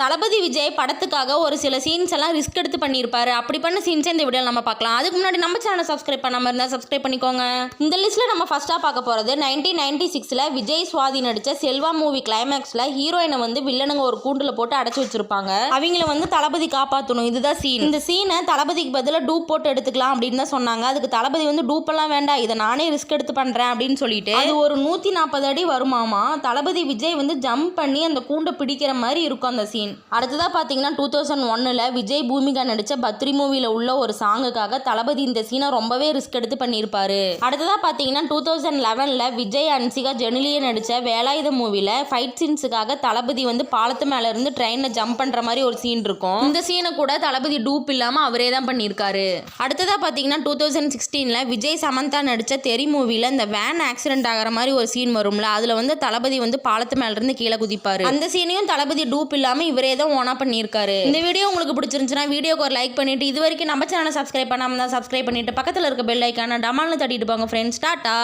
தளபதி விஜய் படத்துக்காக ஒரு சில சீன்ஸ் எல்லாம் ரிஸ்க் எடுத்து பண்ணியிருப்பாரு. அப்படி பண்ண சீன்ஸே இந்த வீடியோவில் நம்ம பார்க்கலாம். அதுக்கு முன்னாடி நம்ம சேனல் சப்ஸ்கிரைப் பண்ணாமல் இருந்தால் சப்ஸ்கிரைப் பண்ணிக்கோங்க. இந்த லிஸ்ட்டில் நம்ம ஃபஸ்ட்டாக பார்க்க போகிறது நைன்டீன் நைன்டி சிக்ஸில் விஜய் சுவாதி நடித்த செல்வா மூவி கிளைமேக்ஸில் ஹீரோயினை வந்து வில்லனுங்க ஒரு கூண்டில் போட்டு அடைச்சி வச்சிருப்பாங்க. அவங்கள வந்து தளபதி காப்பாற்றணும் இதுதான் சீன் இந்த சீனை தளபதிக்கு பதிலாக டூப் போட்டு எடுத்துக்கலாம் அப்படின்னு தான் சொன்னாங்க. அதுக்கு தளபதி வந்து டூப்பெல்லாம் வேண்டாம். இதை நானே ரிஸ்க் எடுத்து பண்ணுறேன் அப்படின்னு சொல்லிட்டு அது ஒரு நூற்றி நாற்பது அடி வருமாமா? தளபதி விஜய் வந்து ஜம்ப் பண்ணி அந்த கூண்டை பிடிக்கிற மாதிரி இருக்கும் அந்த சீன் அடுத்ததாக பார்த்தீங்கன்னா டூ தௌசண்ட் ஒன்னில் விஜய் பூமிகா நடித்த பத்ரி மூவியில் உள்ள ஒரு சாங்குக்காக தளபதி இந்த சீனை ரொம்பவே ரிஸ்க் எடுத்து பண்ணியிருப்பாரு. அடுத்ததாக பார்த்தீங்கன்னா டூ தௌசண்ட் லெவனில் விஜய் அன்சிகா ஜெனிலியே நடித்த வேலாயுத மூவியில் ஃபைட் சீன்ஸுக்காக தளபதி வந்து பாலத்து மேலே இருந்து ட்ரெயினில் ஜம்ப் பண்ணுற மாதிரி ஒரு சீன் இருக்கும். இந்த சீனை கூட தளபதி டூப் இல்லாமல் அவரே தான் பண்ணியிருக்காரு. அடுத்ததாக பார்த்தீங்கன்னா டூ தௌசண்ட் சிக்ஸ்டீனில் விஜய் சமந்தா நடித்த தெரி மூவியில் இந்த வேன் ஆக்சிடென்ட் ஆகிற மாதிரி ஒரு சீன் வரும்ல அதில் வந்து தளபதி வந்து பாலத்து மேலேருந்து கீழே குதிப்பார். அந்த சீனையும் தளபதி டூப் இல்லாமல் இவரே தான் ஓனா பண்ணியிருக்காரு. இந்த வீடியோ உங்களுக்கு பிடிச்சிருந்துச்சுன்னா வீடியோக்கு ஒரு லைக் பண்ணிட்டு இது வரைக்கும் நம்ம சேனலை சப்ஸ்கிரைப் பண்ணாமல் தான் சப்ஸ்கிரைப் பண்ணிட்டு பக்கத்தில் இருக்க பெல் ஐக்கான டமால்னு தட்டிட்டு போங்க ஃப்ரெண்ட்ஸ் டாட்டா!